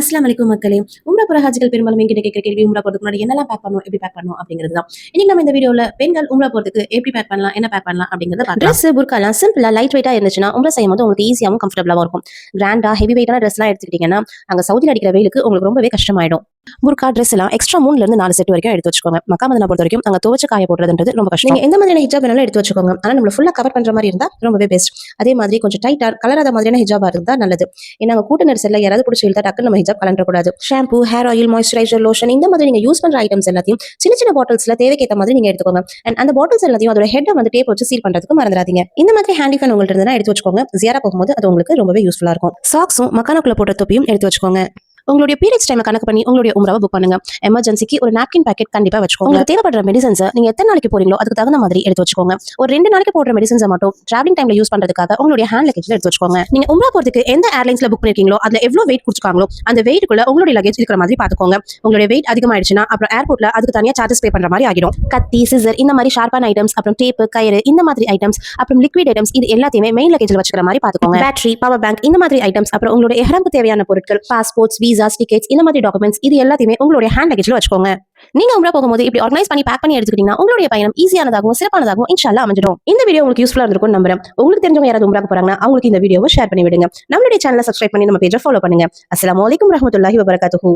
அஸ்லாம் வலைக்கும் மக்களே உம்ரா புறஹாஜிகள் பெரும்பாலும் எங்கிட்ட கேட்கிற கேள்வி உம்ரா போறதுக்கு முன்னாடி என்னெல்லாம் பேக் பண்ணணும் எப்படி பேக் பண்ணணும் அப்படிங்கிறது தான். இன்னைக்கு நம்ம இந்த வீடியோல பெண்கள் உம்ரா போறதுக்கு எப்படி பேக் பண்ணலாம் என்ன பேக் பண்ணலாம் அப்படிங்கறத ட்ரெஸ் புர்க்காலாம் சிம்பிளா லைட் வெயிட்டா இருந்துச்சுன்னா உம்ரா செய்யும் போது உங்களுக்கு ஈஸியாகவும் கம்ஃபர்டபுளாகவும் இருக்கும். கிராண்டா ஹெவி வெயிட்டான ட்ரெஸ்லாம் எடுத்துக்கிட்டீங்கன்னா அங்க சவுதியில் அடிக்கிற வெயிலுக்கு உங்களுக்கு ரொம்பவே கஷ்டமாயிடும். புர்கா ட்ரெஸ் எல்லாம் எக்ஸ்ட்ரா மூணுல இருந்து நாலு செட் வரைக்கும் எடுத்து வச்சுக்கோங்க. மக்கா மதனா பொறுத்த வரைக்கும் அங்க துவச்சு காய போடுறதுன்றது ரொம்ப கஷ்டம். நீங்க எந்த மாதிரியான ஹிஜாப் வேணாலும் எடுத்து வச்சுக்கோங்க. ஆனா நம்மள ஃபுல்லா கவர் பண்ற மாதிரி இருந்தா ரொம்பவே பெஸ்ட் அதே மாதிரி கொஞ்சம் டைட்டா கலராத மாதிரியான ஹிஜாபா இருந்தா நல்லது. ஏன்னா அங்க கூட்ட நெரிசல்ல யாராவது பிடிச்சி இழுத்தா டக்கு நம்ம ஹிஜாப் கலண்டக்கூடாது shampoo hair oil moisturiser lotion இந்த மாதிரி நீங்க யூஸ் பண்ற ஐட்டம்ஸ் எல்லாத்தையும் சின்ன சின்ன பாட்டில்ஸ்ல தேவைக்கேற்ற மாதிரி நீங்க எடுத்துக்கோங்க. அண்ட் அந்த பாட்டில்ஸ் எல்லாத்தையும் அதோட ஹெட்டை வந்து டேப் வச்சு சீல் பண்றதுக்கு மறந்துடாதீங்க. இந்த மாதிரி ஹேண்டி ஃபேன் உங்கள்ட்ட இருந்தா எடுத்து வச்சுக்கோங்க. ஜியாரா போகும்போது அது உங்களுக்கு ரொம்பவே யூஸ்ஃபுல்லா இருக்கும். சாக்ஸும் மக்கானக்குள்ள போட்ட தொப்பியும் எடுத்து வச்சுக்கோங்க. உங்களுடைய பீரியட்ஸ் டைம் கணக்கு பண்ணி உங்களுடைய உமராவை புக் பண்ணுங்க. எமர்ஜென்சிக்கு ஒரு நாப்கின் பாக்கெட் கண்டிப்பா வச்சுக்கோங்க. உங்களுக்கு தேவைப்படுற மெடிசன்ஸ் நீங்க எத்தனை நாளைக்கு போறீங்களோ அதுக்கு தகுந்த மாதிரி எடுத்து வச்சுக்கோங்க. ஒரு ரெண்டு நாளைக்கு போடுற மெடிசன்ஸை மட்டும் டிராவலிங் டைம்ல யூஸ் பண்றதுக்காக உங்களுடைய ஹேண்ட் லக்கேஜ்ல எடுத்து வச்சுக்கோங்க. நீங்க உம்ரா போறதுக்கு எந்த ஏர்லைன்ஸ்ல புக் பண்ணிருக்கீங்களோ அதுல எவ்வளவு வெயிட் கொடுத்துருக்காங்களோ அந்த வெயிட்டுக்குள்ள உங்களுடைய லக்கேஜ் இருக்கிற மாதிரி பாத்துக்கோங்க. உங்களுடைய வெயிட் அதிகமாயிடுச்சுன்னா அப்புறம் ஏர்போர்ட்ல அதுக்கு தனியா சார்ஜஸ் பே பண்ற மாதிரி ஆகிடும். கத்தி சிசர் இந்த மாதிரி ஷார்ப்பான ஐட்டம்ஸ் அப்புறம் டேப்பு கயிறு இந்த மாதிரி ஐட்டம்ஸ் அப்புறம் லிக்விட் ஐட்டம்ஸ் இது எல்லாத்தையுமே மெயின் லக்கேஜ்ல வச்சுக்கிற மாதிரி பாத்துக்கோங்க. பேட்டரி பவர் பேங்க் இந்த மாதிரி ஐட்டம்ஸ் அப்புறம் உங்களுடைய எஹ்ராமுக்கு தேவையான பொருட்கள் பாஸ்போர்ட்ஸ் விசாஸ் டிக்கெட்ஸ் இந்த மாதிரி டாக்குமெண்ட்ஸ் இது எல்லாத்தையுமே உங்களுடைய ஹேண்ட் லக்கேஜ்ல வச்சுக்கோங்க. நீங்க உங்களை போகும்போது இப்படி ஆர்கனைஸ் பண்ணி பேக் பண்ணி எடுத்துக்கிட்டீங்கன்னா உங்களுடைய பயணம் ஈஸியானதாகவும் சிறப்பானதாகவும் இன்ஷால்லா அமைஞ்சிடும். இந்த வீடியோ உங்களுக்கு யூஸ்ஃபுல்லா இருக்கும் நம்புறேன். உங்களுக்கு தெரிஞ்சவங்க யாராவது உம்ராக்கு போறாங்கன்னா அவங்களுக்கு இந்த வீடியோவை ஷேர் பண்ணி விடுங்க. நம்மளுடைய சேனலை சப்ஸ்கிரைப் பண்ணி நம்ம பேஜை ஃபாலோ பண்ணுங்க. அஸ்லாம் வலைக்கம் ரஹமத்துல்லாஹி வபரகாத்துஹூ